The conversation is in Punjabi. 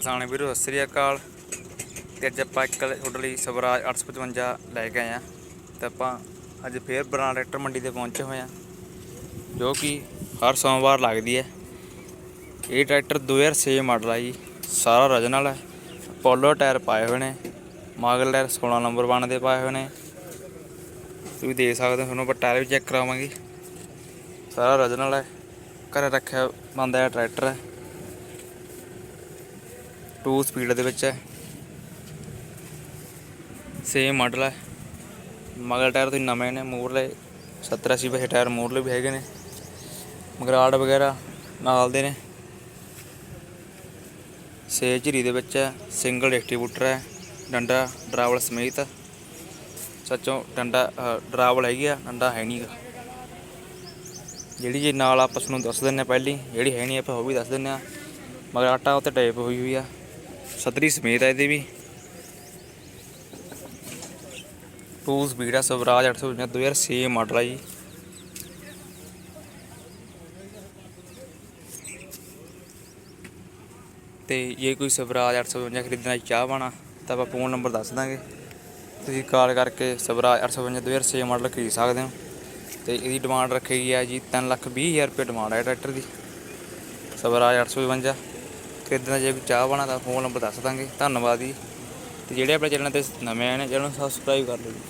ਕਿਸਾਨ ਵੀਰੋ, ਸਤਿ ਸ੍ਰੀ ਅਕਾਲ। ਤੇ ਅੱਜ ਆਪਾਂ ਇੱਕ ਤੁਹਾਡੇ ਲਈ ਸਵਰਾਜ 855 ਲੈ ਕੇ ਆਏ ਆ ਤੇ ਆਪਾਂ ਅੱਜ ਫੇਰ ਬਰਾਨ ਟਰੈਕਟਰ ਮੰਡੀ ਤੇ ਪਹੁੰਚੇ ਹੋਏ ਆ ਜੋ ਕਿ ਹਰ ਸੋਮਵਾਰ ਲੱਗਦੀ ਹੈ। ਇਹ ਟਰੈਕਟਰ 2006 ਮਾਡਲ ਆ ਜੀ, ਸਾਰਾ original ਹੈ। ਪੋਲੋ ਟਾਇਰ ਪਾਏ ਹੋਏ ਨੇ, ਮਾਗਲ ਟਾਇਰ 16 ਨੰਬਰ ਵਨ ਦੇ ਪਾਏ ਹੋਏ ਨੇ। ਤੁਸੀਂ ਦੇਖ ਸਕਦੇ ਹੋ ਤੁਹਾਨੂੰ, ਆਪਾਂ ਟਾਇਰ ਵੀ ਚੈੱਕ ਕਰਾਵਾਂਗੇ। ਸਾਰਾ original ਹੈ, ਘਰੇ ਰੱਖਿਆ ਬੰਦਾ ਹੈ ਟਰੈਕਟਰ ਹੈ। 2 ਸਪੀਡ ਦੇ ਵਿੱਚ ਹੈ। ਸੇਮ ਮਾਡਲ ਹੈ। ਮਗਰ ਟਾਇਰ ਤੁਸੀਂ ਨਵੇਂ ਨੇ ਮੋਰਲੇ 70 80 ਪੈਸੇ ਟਾਇਰ ਮੋਰਲੇ ਵੀ ਹੈਗੇ ਨੇ। ਮਗਰਾੜ ਵਗੈਰਾ ਨਾਲ ਦੇ ਨੇ। ਸੇ ਝਰੀ ਦੇ ਵਿੱਚ ਹੈ। ਸਿੰਗਲ ਡਿਸਟ੍ਰੀਬਿਊਟਰ ਹੈ। ਡੰਡਾ ਡਰਾਵਲ ਸਮੇਤ। ਸੱਚੋਂ ਡੰਡਾ ਡਰਾਵਲ ਹੈਗੀ ਆ, ਡੰਡਾ ਹੈ ਨਹੀਂਗਾ ਜਿਹੜੀ ਜੀ ਨਾਲ ਆਪਾਂ ਤੁਹਾਨੂੰ ਦੱਸ ਦਿੰਨੇ ਪਹਿਲੀ, ਜਿਹੜੀ ਹੈ ਨਹੀਂ ਆਪਾਂ ਉਹ ਵੀ ਦੱਸ ਦਿੰਨੇ ਆ ਮਗਰ ਆਟਾ ਉੱਤੇ ਟੇਪ ਹੋਈ ਹੋਈ ਆ। ਸਤਰੀ ਸਮੇਤ ਹੈ ਇਹਦੇ ਵੀ। ਟੂ ਸਪੀਡ ਹੈ ਸਵਰਾਜ 855 2006 ਮਾਡਲ ਹੈ ਜੀ। ਤੇ ਜੇ ਕੋਈ ਸਵਰਾਜ 855 ਖਰੀਦਣਾ ਚਾਹਵਾਨਾ ਤਾਂ ਆਪਾਂ ਫੋਨ ਨੰਬਰ ਦੱਸ ਦਾਂਗੇ। ਤੁਸੀਂ ਕਾਲ ਕਰਕੇ ਸਵਰਾਜ 855 2006 ਮਾਡਲ ਖਰੀਦ ਸਕਦੇ ਹੋ। ਤੇ ਇਹਦੀ ਡਿਮਾਂਡ ਰੱਖੀ ਗਈ ਹੈ ਜੀ 3 ਲੱਖ ਵੀਹ ਹਜ਼ਾਰ ਰੁਪਏ ਡਿਮਾਂਡ ਹੈ ਟਰੈਕਟਰ ਦੀ। ਸਵਰਾਜ 855 ਖਰੀਦਣਾ ਜੇ ਕੋਈ ਚਾਹ ਬਣਾ ਤਾਂ ਫੋਨ ਨੰਬਰ ਦੱਸ ਦਾਂਗੇ। ਧੰਨਵਾਦ ਜੀ। ਤੇ ਜਿਹੜੇ ਆਪਣੇ ਚੈਨਲ ਤੇ ਨਵੇਂ ਆਏ ਨੇ, ਚੈਨਲ ਨੂੰ ਸਬਸਕ੍ਰਾਈਬ ਕਰ ਲਓ ਜੀ।